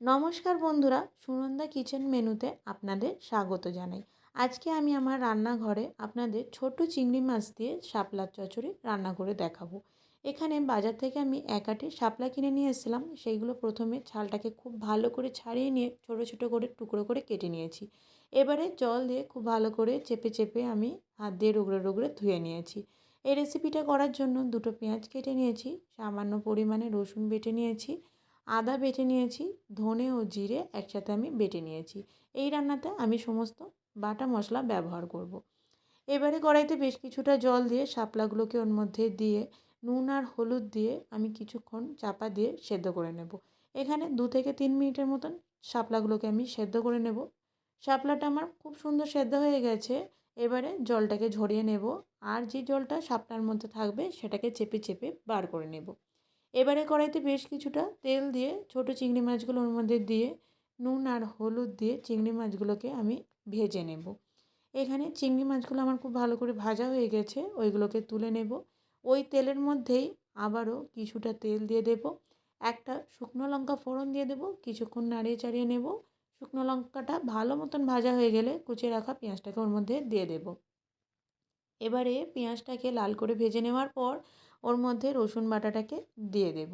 নমস্কার বন্ধুরা, সুনন্দা কিচেন মেনুতে আপনাদের স্বাগত জানাই। আজকে আমি আমার রান্নাঘরে আপনাদের ছোট চিংড়ি মাছ দিয়ে শাপলার চচড়ি রান্না করে দেখাবো। এখানে বাজার থেকে আমি একাটি শাপলা কিনে নিয়ে এসেছিলাম। সেইগুলো প্রথমে ছালটাকে খুব ভালো করে ছাড়িয়ে নিয়ে ছোট ছোট করে টুকরো করে কেটে নিয়েছি। এবারে জল দিয়ে খুব ভালো করে চেপে চেপে আমি হাত দিয়ে রুগড়ে রুগড়ে ধুয়ে নিয়েছি। এই রেসিপিটা করার জন্য দুটো পেঁয়াজ কেটে নিয়েছি, সামান্য পরিমাণে রসুন বেটে নিয়েছি আদা বেটে নিয়েছি, ধনে ও জিরে একসাথে আমি বেটে নিয়েছি। এই রান্নাতে আমি সমস্ত বাটা মশলা ব্যবহার করব। এবারে কড়াইতে বেশ কিছুটা জল দিয়ে শাপলাগুলোকে ওর মধ্যে দিয়ে, নুন আর হলুদ দিয়ে আমি কিছুক্ষণ চাপা দিয়ে সেদ্ধ করে নেব। এখানে দু থেকে তিন মিনিটের মতন শাপলাগুলোকে আমি সেদ্ধ করে নেব। শাপলাটা আমার খুব সুন্দর সেদ্ধ হয়ে গেছে। এবারে জলটাকে ঝরিয়ে নেব আর যে জলটা শাপলার মধ্যে থাকবে সেটাকে চেপে চেপে বার করে নেব। এবারে কড়াইতে বেশ কিছুটা তেল দিয়ে ছোট চিংড়ি মাছগুলো ওর মধ্যে দিয়ে, নুন আর হলুদ দিয়ে চিংড়ি মাছগুলোকে আমি ভেজে নেব। এখানে চিংড়ি মাছগুলো আমার খুব ভালো করে ভাজা হয়ে গেছে, ওইগুলোকে তুলে নেব। ওই তেলের মধ্যেই আবারও কিছুটা তেল দিয়ে দেব, একটা শুকনো লঙ্কা ফোড়ন দিয়ে দেব, কিছুক্ষণ নাড়িয়ে চাড়িয়ে নেব। শুকনো লঙ্কাটা ভালো মতন ভাজা হয়ে গেলে কুচিয়ে রাখা পেঁয়াজটাকে ওর মধ্যে দিয়ে দেব। এবারে পেঁয়াজটাকে লাল করে ভেজে নেওয়ার পর ওর মধ্যে রসুন বাটাটাকে দিয়ে দেব।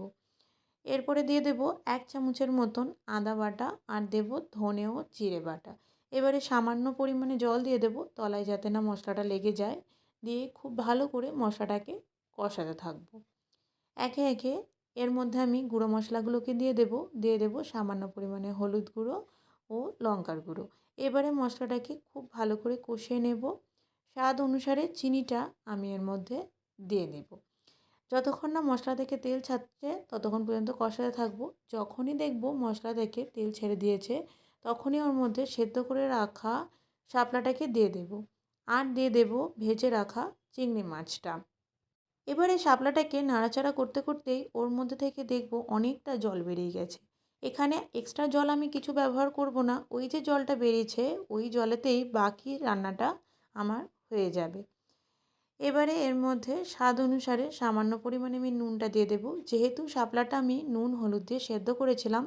এরপরে দিয়ে দেব এক চামচের মতন আদা বাটা আর দেব ধনে ও জিরে বাটা। এবারে সামান্য পরিমাণে জল দিয়ে দেব তলায় যাতে না মশলাটা লেগে যায়। দিয়ে খুব ভালো করে মশলাটাকে কষাতে থাকব। একে একে এর মধ্যে আমি গুঁড়ো মশলাগুলোকে দিয়ে দেব। দিয়ে দেব সামান্য পরিমাণে হলুদ গুঁড়ো ও লঙ্কার গুঁড়ো। এবারে মশলাটাকে খুব ভালো করে কষিয়ে নেব। স্বাদ অনুসারে চিনিটা আমি এর মধ্যে দিয়ে দেব। যতক্ষণ না মশলা থেকে তেল ছাড়ছে, ততক্ষণ পর্যন্ত কষাতে থাকব। যখনই দেখব মশলা থেকে তেল ছেড়ে দিয়েছে, তখনই ওর মধ্যে সেদ্ধ করে রাখা শাপলাটাকে দিয়ে দেব। আর দিয়ে দেব ভেজে রাখা চিংড়ি মাছটা। এবারে শাপলাটাকে নাড়াচাড়া করতে করতেই ওর মধ্যে থেকে দেখব অনেকটা জল বেরিয়ে গেছে। এখানে এক্সট্রা জল আমি কিছু ব্যবহার করব না। ওই যে জলটা বেরিয়েছে, ওই জলেতেই বাকি রান্নাটা আমার হয়ে যাবে। এবারে এর মধ্যে স্বাদ অনুসারে সামান্য পরিমাণে আমি নুনটা দিয়ে দেবো। যেহেতু শাপলাটা আমি নুন হলুদ দিয়ে সেদ্ধ করেছিলাম,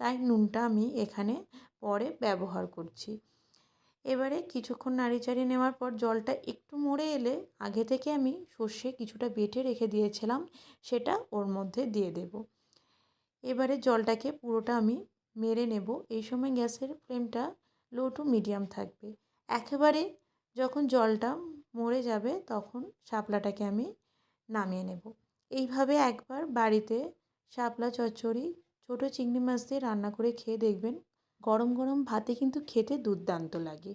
তাই নুনটা আমি এখানে পরে ব্যবহার করছি। এবারে কিছুক্ষণ নাড়ি চাড়িয়ে নেওয়ার পর জলটা একটু মরে এলে আগে থেকে আমি সর্ষে কিছুটা বেটে রেখে দিয়েছিলাম, সেটা ওর মধ্যে দিয়ে দেব। এবারে জলটাকে পুরোটা আমি মেরে নেব। এই সময় গ্যাসের ফ্লেমটা লো টু মিডিয়াম থাকবে। একেবারে যখন জলটা মরে যাবে তখন শাপলাটাকে আমি নামিয়ে নেব। এইভাবে একবার বাড়িতে শাপলা, চচ্চড়ি, ছোটো চিংড়ি মাছ দিয়ে রান্না করে খেয়ে দেখবেন গরম গরম ভাতে কিন্তু খেতে দুর্দান্ত লাগে।